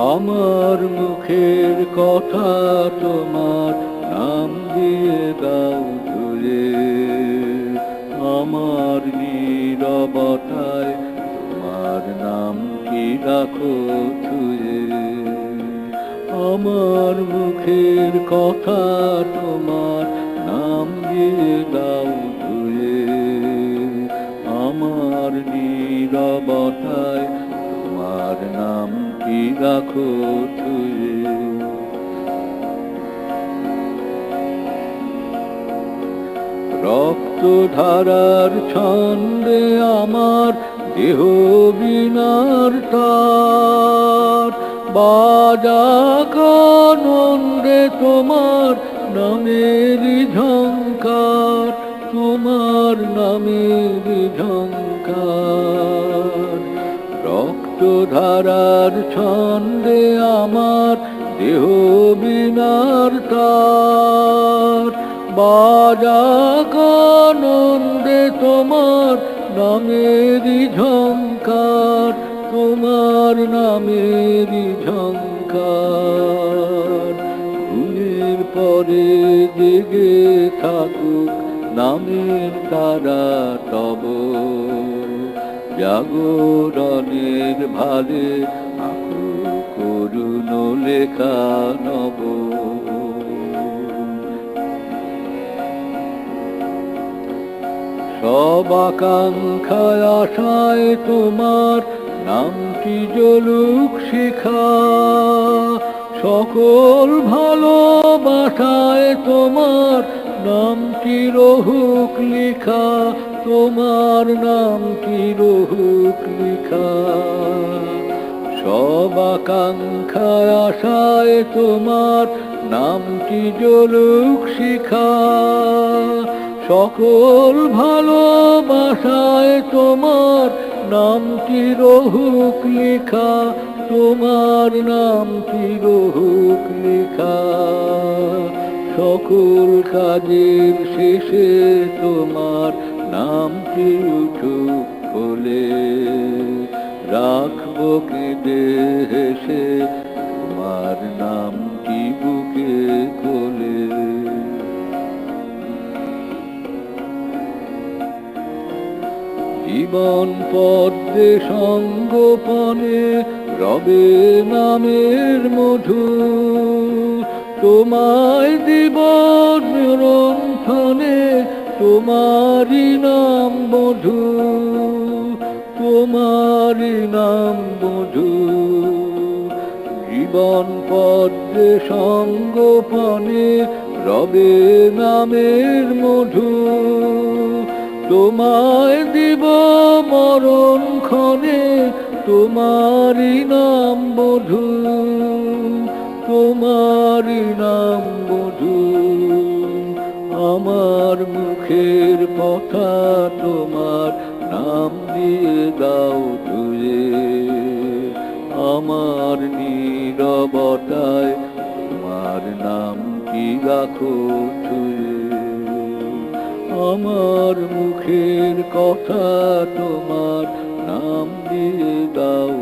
আমার মুখের কথা তোমার নাম দিয়ে দাও ধুয়ে আমার নীরবতায় তোমার নাম কি রাখো ছুঁয়ে। আমার মুখের কথা তোমার নাম দিয়ে দাও ধুয়ে আমার নীরবতায় তোমার নাম কি রাখো ছুঁয়ে রক্ত ধারার ছন্দে আমার দেহ বিনার তার। বাজা কানন্দে তোমার নামের ঝঙ্কার তোমার নামের ধারার ছন্দে আমার দেহ বিনার তার। বাজা কানন্দে তোমার নামেরই ঝঙ্কার তোমার নামেরই ঝঙ্কার ঘুমের পরে জেগে থাকুক নামের তারা তব। জাগরণের ভালে আকু করুণ লেখা নব। সব আকাঙ্ক্ষায় আশায় তোমার নামটি জলুক শিখা। সকল ভালোবাসায় তোমার নামটি রহুক লিখা? তোমার নামটি রহুক লিখা? সব আকাঙ্ক্ষায় আশায় তোমার নামটি জলুক শিখা? সকল ভালোবাসায় তোমার নামটি রহুক লেখা? তোমার নামটি রহুক লেখা? সকল কাজের শেষে তোমার নামটি উঠুক বলে রাখব কেঁদে হেসে তোমার নামটি বুকে কোলে জীবন পদ্মে সঙ্গোপনে রবে নামের মধু। তোমায় জীবন রন্থনে তোমারই নাম মধু তোমারই নাম মধু জীবন পদ্মে সঙ্গোপনে রবে নামের মধু। তোমায় দিব মরণ ক্ষণে, তোমারই নাম বধু তোমারই নাম বধু আমার মুখের কথা তোমার নাম দিয়ে দাও ধুয়ে আমার নীরবতায় তোমার নাম কি রাখো ছুঁয়ে আমার মুখের কথা তোমার নাম দিয়ে দাও